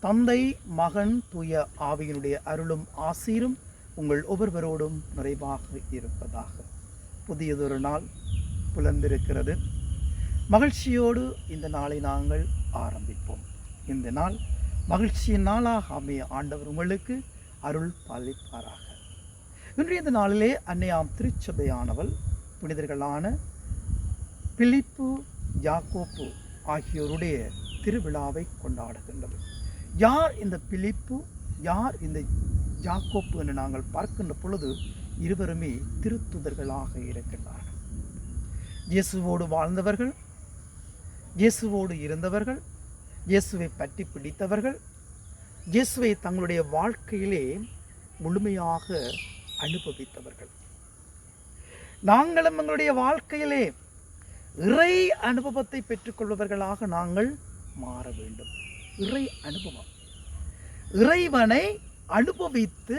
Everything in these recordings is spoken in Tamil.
தந்தை மகன் தூய ஆவியினுடைய அருளும் ஆசீரும் உங்கள் ஒவ்வொருவரோடும் நிறைவாக இருப்பதாக. புதியதொரு நாள் புலர்ந்திருக்கிறது மகிழ்ச்சியோடு இந்த நாளை நாங்கள் ஆரம்பிப்போம். இந்த நாள் மகிழ்ச்சியின் நாளாக அமைய ஆண்டவர் உங்களுக்கு அருள் பாலிப்பாராக. இன்றைய இந்த நாளிலே அன்னையாம் திருச்சபையானவள் புனிதர்களான பிலிப்பு யாக்கோப்பு ஆகியோருடைய திருவிழாவை கொண்டாடுகின்றது. யார் இந்த பிலிப்பு? யார் இந்த ஜாக்கோப்பு என்று நாங்கள் பார்க்கின்ற பொழுது இருவருமே திருத்துதர்களாக இருக்கின்றார்கள். இயேசுவோடு வாழ்ந்தவர்கள் இயேசுவோடு இருந்தவர்கள் இயேசுவை பற்றி பிடித்தவர்கள் இயேசுவை தங்களுடைய வாழ்க்கையிலே முழுமையாக அனுபவித்தவர்கள். நாங்களும் எங்களுடைய வாழ்க்கையிலே இறை அனுபவத்தை பெற்றுக்கொள்பவர்களாக நாங்கள் மாற வேண்டும். இறை அனுபவம். இறைவனை அனுபவித்து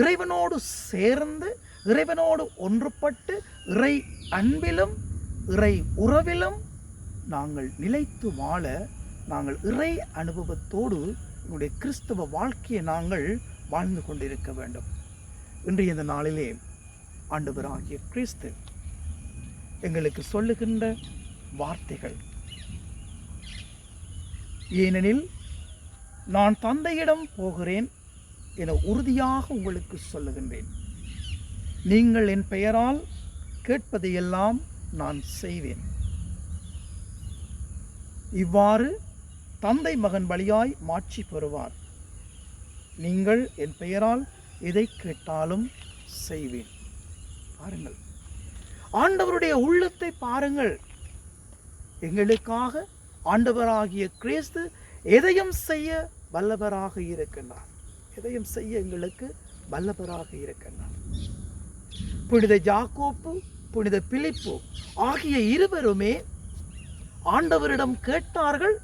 இறைவனோடு சேர்ந்து இறைவனோடு ஒன்றுபட்டு இறை அன்பிலும் இறை உறவிலும் நாங்கள் நிலைத்து வாழ நாங்கள் இறை அனுபவத்தோடு எங்களுடைய கிறிஸ்தவ வாழ்க்கையை நாங்கள் வாழ்ந்து கொண்டிருக்க வேண்டும். இன்றைய இந்த நாளிலே ஆண்டவராகிய கிறிஸ்து எங்களுக்கு சொல்லுகின்ற வார்த்தைகள் ஏனெனில் நான் தந்தையிடம் போகிறேன் என உறுதியாக உங்களுக்கு சொல்லுகின்றேன். நீங்கள் என் பெயரால் கேட்பதையெல்லாம் நான் செய்வேன். இவ்வாறு தந்தை மகன் வழியாய் மாட்சி பெறுவார். நீங்கள் என் பெயரால் எதை கேட்டாலும் செய்வேன். பாருங்கள். ஆண்டவருடைய உள்ளத்தை பாருங்கள். எங்களுக்காக ஆண்டவராகிய கிறிஸ்து எதையும் செய்ய வல்லவராக இருக்கின்றார். எதையும் செய்ய எங்களுக்கு வல்லவராக இருக்கின்றார். புனித ஜாக்கோப்பு புனித பிலிப்பு ஆகிய இருவருமே ஆண்டவரிடம் கேட்டார்கள்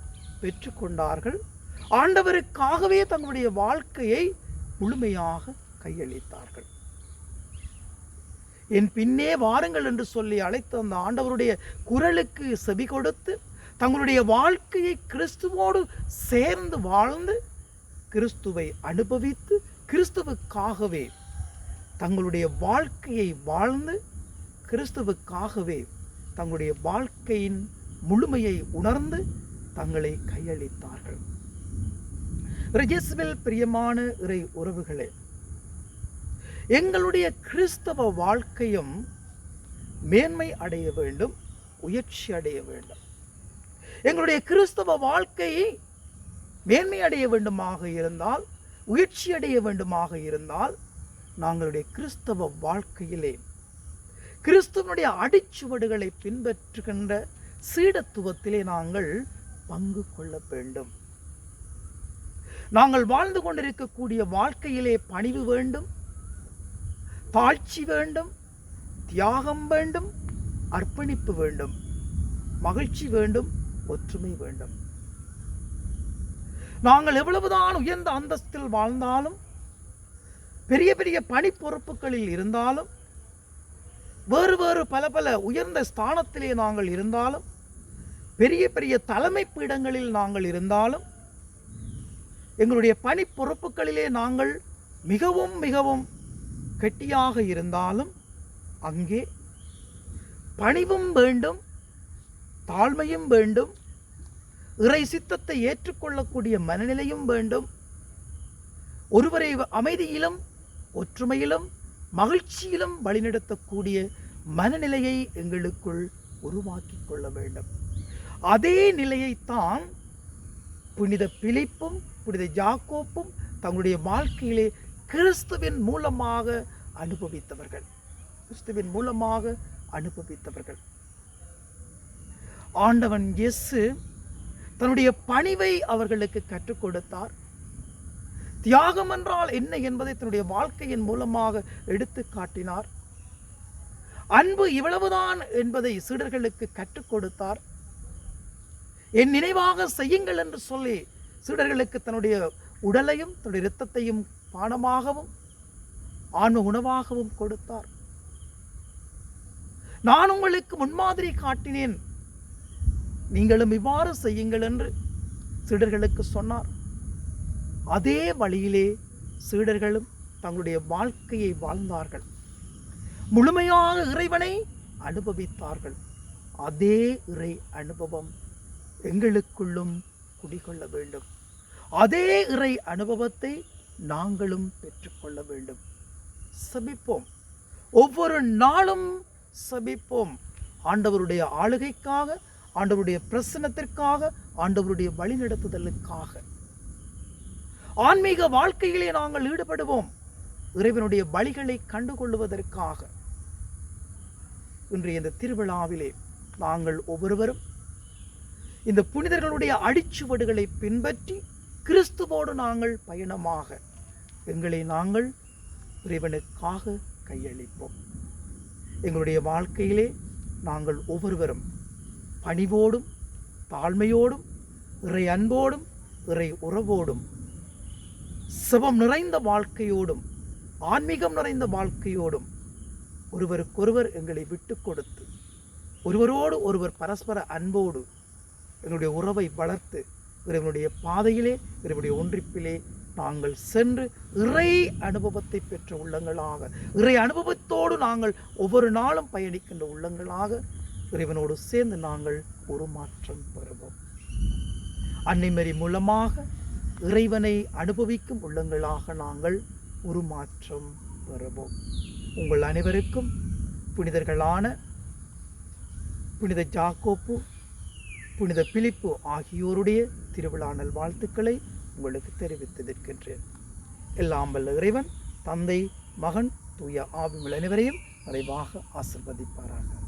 பெற்றுக்கொண்டார்கள். ஆண்டவருக்காகவே தங்களுடைய வாழ்க்கையை முழுமையாக கையளித்தார்கள். என் பின்னே வாருங்கள் என்று சொல்லி அழைத்த அந்த ஆண்டவருடைய குரலுக்கு செவி கொடுத்து தங்களுடைய வாழ்க்கையை கிறிஸ்துவோடு சேர்ந்து வாழ்ந்து கிறிஸ்துவை அனுபவித்து கிறிஸ்துவுக்காகவே தங்களுடைய வாழ்க்கையை வாழ்ந்து கிறிஸ்துவுக்காகவே தங்களுடைய வாழ்க்கையின் முழுமையை உணர்ந்து தங்களை கையளித்தார்கள். ரஜஸ்வில் பிரியமான இறை உறவுகளே எங்களுடைய கிறிஸ்தவ வாழ்க்கையும் மேன்மை அடைய வேண்டும் உயர்ச்சி அடைய வேண்டும். எங்களுடைய கிறிஸ்தவ வாழ்க்கையை மேன்மையடைய வேண்டுமாக இருந்தால் உயர்ச்சி அடைய வேண்டுமாக இருந்தால் நாங்களுடைய கிறிஸ்தவ வாழ்க்கையிலே கிறிஸ்தவனுடைய அடிச்சுவடுகளை பின்பற்றுகின்ற சீடத்துவத்திலே நாங்கள் பங்கு கொள்ள வேண்டும். நாங்கள் வாழ்ந்து கொண்டிருக்கக்கூடிய வாழ்க்கையிலே பணிவு வேண்டும் தாழ்ச்சி வேண்டும் தியாகம் வேண்டும் அர்ப்பணிப்பு வேண்டும் மகிழ்ச்சி வேண்டும் ஒற்றுமை வேண்டும். நாங்கள் எவ்வளவுதான் உயர்ந்த அந்தஸ்தில் வாழ்ந்தாலும் பெரிய பெரிய பணி பொறுப்புகளில் இருந்தாலும் வேறு வேறு பல பல உயர்ந்த ஸ்தானத்திலே நாங்கள் இருந்தாலும் பெரிய பெரிய தலைமை பீடங்களில் நாங்கள் இருந்தாலும் எங்களுடைய பணி பொறுப்புகளிலே நாங்கள் மிகவும் மிகவும் கெட்டியாக இருந்தாலும் அங்கே பணிவும் வேண்டும் தாழ்மையும் வேண்டும் இறை சித்தத்தை ஏற்றுக்கொள்ளக்கூடிய மனநிலையும் வேண்டும். ஒருவரை அமைதியிலும் ஒற்றுமையிலும் மகிழ்ச்சியிலும் வழிநடத்தக்கூடிய மனநிலையை எங்களுக்குள் உருவாக்கி கொள்ள வேண்டும். அதே நிலையைத்தான் புனித பிலிப்பும் புனித ஜாக்கோப்பும் தங்களுடைய வாழ்க்கையிலே கிறிஸ்துவின் மூலமாக அனுபவித்தவர்கள். கிறிஸ்துவின் மூலமாக அனுபவித்தவர்கள். ஆண்டவன் இயேசு தன்னுடைய பணிவை அவர்களுக்கு கற்றுக் கொடுத்தார். தியாகம் என்றால் என்ன என்பதை தன்னுடைய வாழ்க்கையின் மூலமாக எடுத்து காட்டினார். அன்பு இவ்வளவுதான் என்பதை சீடர்களுக்கு கற்றுக் கொடுத்தார். என் நினைவாக செய்யுங்கள் என்று சொல்லி சீடர்களுக்கு தன்னுடைய உடலையும் தன்னுடைய இரத்தத்தையும் பானமாகவும் ஆன்ம உணவாகவும் கொடுத்தார். நான் உங்களுக்கு முன்மாதிரி காட்டினேன். நீங்களும் இவ்வாறு செய்யுங்கள் என்று சீடர்களுக்கு சொன்னார். அதே வழியிலே சீடர்களும் தங்களுடைய வாழ்க்கையை வாழ்ந்தார்கள். முழுமையாக இறைவனை அனுபவித்தார்கள். அதே இறை அனுபவம் எங்களுக்குள்ளும் குடிகொள்ள வேண்டும். அதே இறை அனுபவத்தை நாங்களும் பெற்றுக்கொள்ள வேண்டும். சபிப்போம். ஒவ்வொரு நாளும் சபிப்போம். ஆண்டவருடைய ஆளுகைக்காக ஆண்டவருடைய பிரசனத்திற்காக ஆண்டவருடைய வழிநடத்துதலுக்காக. ஆன்மீக வாழ்க்கையிலே நாங்கள் ஈடுபடுவோம். இறைவனுடைய வழிகளை கண்டுகொள்வதற்காக இன்றைய இந்த திருவிழாவிலே நாங்கள் ஒவ்வொருவரும் இந்த புனிதர்களுடைய அடிச்சுவடுகளை பின்பற்றி கிறிஸ்துவோடு நாங்கள் பயணமாக எங்களை நாங்கள் இறைவனுக்காக கையளிப்போம். எங்களுடைய வாழ்க்கையிலே நாங்கள் ஒவ்வொருவரும் பணிவோடும் தாழ்மையோடும் இறை அன்போடும் இறை உறவோடும் சிவம் நிறைந்த வாழ்க்கையோடும் ஆன்மீகம் நிறைந்த வாழ்க்கையோடும் ஒருவருக்கொருவர் எங்களை விட்டு கொடுத்து ஒருவரோடு ஒருவர் பரஸ்பர அன்போடு எங்களுடைய உறவை வளர்த்து இறைவனுடைய பாதையிலே இறைவனுடைய ஒன்றிப்பிலே நாங்கள் சென்று இறை அனுபவத்தை பெற்ற உள்ளங்களாக இறை அனுபவத்தோடு நாங்கள் ஒவ்வொரு நாளும் பயணிக்கின்ற உள்ளங்களாக இறைவனோடு சேர்ந்து நாங்கள் ஒரு மாற்றம் பெறுவோம் அன்னைமரி மூலமாக இறைவனை அனுபவிக்கும் உள்ளங்களாக நாங்கள் ஒரு மாற்றம் பெறுவோம் உங்கள் அனைவருக்கும் புனிதர்களான புனித ஜாக்கோப்பு புனித பிலிப்பு ஆகியோருடைய திருவிழா நல்வாழ்த்துக்களை உங்களுக்கு தெரிவித்திருக்கின்றேன். எல்லாம் வல்ல இறைவன் தந்தை மகன் தூய ஆவிமிழ் அனைவரையும் நிறைவாக ஆசிர்வதிப்பாராக.